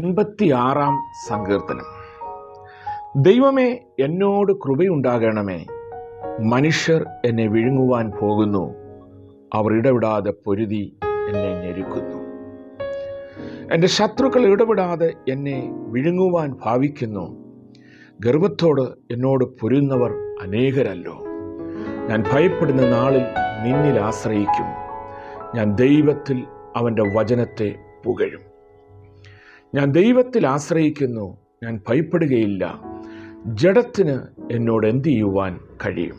അൻപത്തിയാറാം സങ്കീർത്തനം. ദൈവമേ എന്നോട് കൃപയുണ്ടാകണമേ. മനുഷ്യർ എന്നെ വിഴുങ്ങുവാൻ പോകുന്നു. അവർ ഇടപെടാതെ പൊരുതി എന്നെ ഞെരുക്കുന്നു. എന്റെ ശത്രുക്കൾ ഇടപെടാതെ എന്നെ വിഴുങ്ങുവാൻ ഭാവിക്കുന്നു. ഗർവത്തോട് എന്നോട് പൊരുന്നവർ അനേകരല്ലോ. ഞാൻ ഭയപ്പെടുന്ന നാളിൽ നിന്നിൽ ആശ്രയിക്കും. ഞാൻ ദൈവത്തിൽ അവന്റെ വചനത്തെ പുകഴും. ഞാൻ ദൈവത്തിൽ ആശ്രയിക്കുന്നു. ഞാൻ ഭയപ്പെടുകയില്ല. ജഡത്തിന് എന്നോട് എന്ത് ചെയ്യുവാൻ കഴിയും?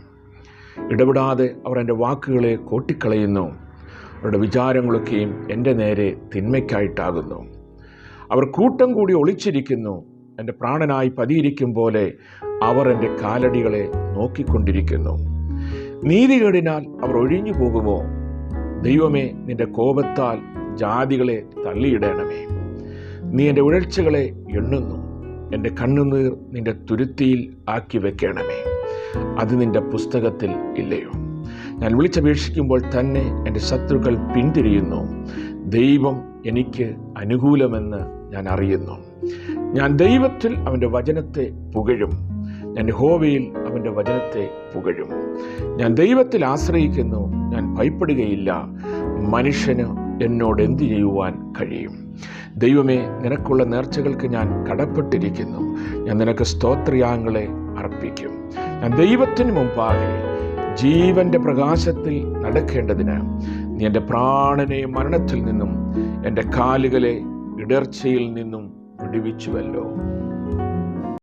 ഇടപെടാതെ അവർ എന്റെ വാക്കുകളെ കോട്ടിക്കളയുന്നു. അവരുടെ വിചാരങ്ങളൊക്കെയും എന്റെ നേരെ തിന്മയ്ക്കായിട്ടാകുന്നു. അവർ കൂട്ടം കൂടി ഒളിച്ചിരിക്കുന്നു. എന്റെ പ്രാണനായി പതിയിരിക്കും പോലെ അവർ എന്റെ കാലടികളെ നോക്കിക്കൊണ്ടിരിക്കുന്നു. നീതികേടിനാൽ അവർ ഒഴിഞ്ഞു പോകുമോ ദൈവമേ നിന്റെ കോപത്താൽ ജാതികളെ തള്ളിയിടണമേ. നീ എന്റെ ഉഴൽച്ചകളെ എണ്ണുന്നു. എന്റെ കണ്ണുനീർ നിന്റെ തുരുത്തിയിൽ ആക്കി വെക്കണമേ. അത് നിന്റെ പുസ്തകത്തിൽ ഇല്ലയോ. ഞാൻ വിളിച്ചപേക്ഷിക്കുമ്പോൾ തന്നെ എന്റെ ശത്രുക്കൾ പിന്തിരിയുന്നു. ദൈവം എനിക്ക് അനുകൂലമെന്ന് ഞാൻ അറിയുന്നു. ഞാൻ ദൈവത്തിൽ അവന്റെ വചനത്തെ പുകഴും. ഞാൻ ഹോവയിൽ അവന്റെ വചനത്തെ പുകഴും. ഞാൻ ദൈവത്തിൽ ആശ്രയിക്കുന്നു. ഞാൻ ഭയപ്പെടുകയില്ല. മനുഷ്യന് എന്നോട് എന്തു ചെയ്യുവാൻ കഴിയും? ദൈവമേ നിനക്കുള്ള നേർച്ചകൾക്ക് ഞാൻ കടപ്പെട്ടിരിക്കുന്നു. ഞാൻ നിനക്ക് സ്തോത്രയാങ്ങളെ അർപ്പിക്കും. ഞാൻ ദൈവത്തിന് മുമ്പാകെ ജീവന്റെ പ്രകാശത്തിൽ നടക്കേണ്ടതിന് നീ എന്റെ പ്രാണനെ മരണത്തിൽ നിന്നും എന്റെ കാലുകളെ ഇടർച്ചയിൽ നിന്നും വിടുവിച്ചുവല്ലോ.